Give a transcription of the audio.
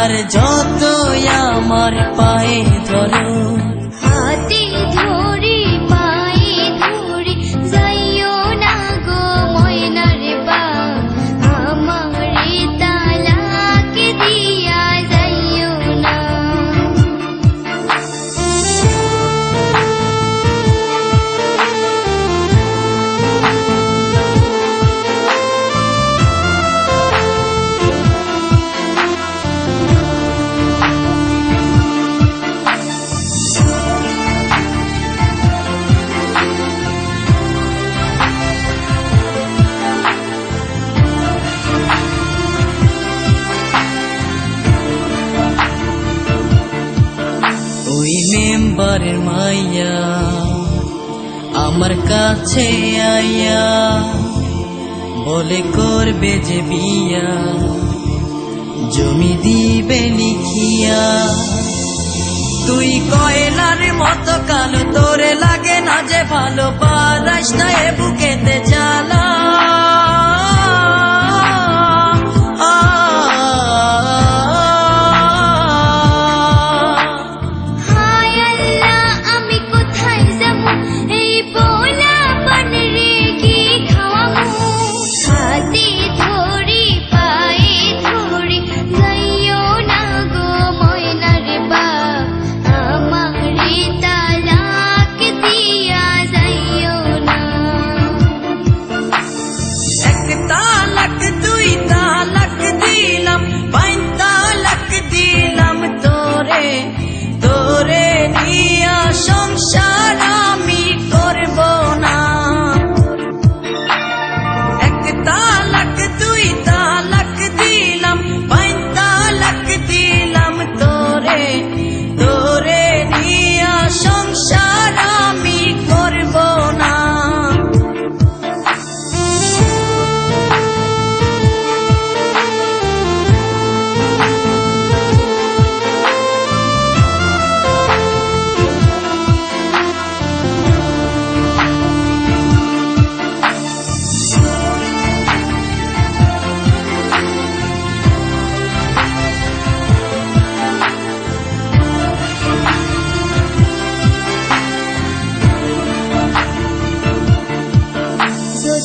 আর যত আমার পায়ে ধরো মেম্বারের মাইয়া, আমার কাছে আইয়া বলে করবে যে বিয়া, জমি দিবে লিখিয়া। তুই কয়লার মতো কালো, তোরে লাগে না যে ভালো, পারাস না এ বুকেতে জ্বালা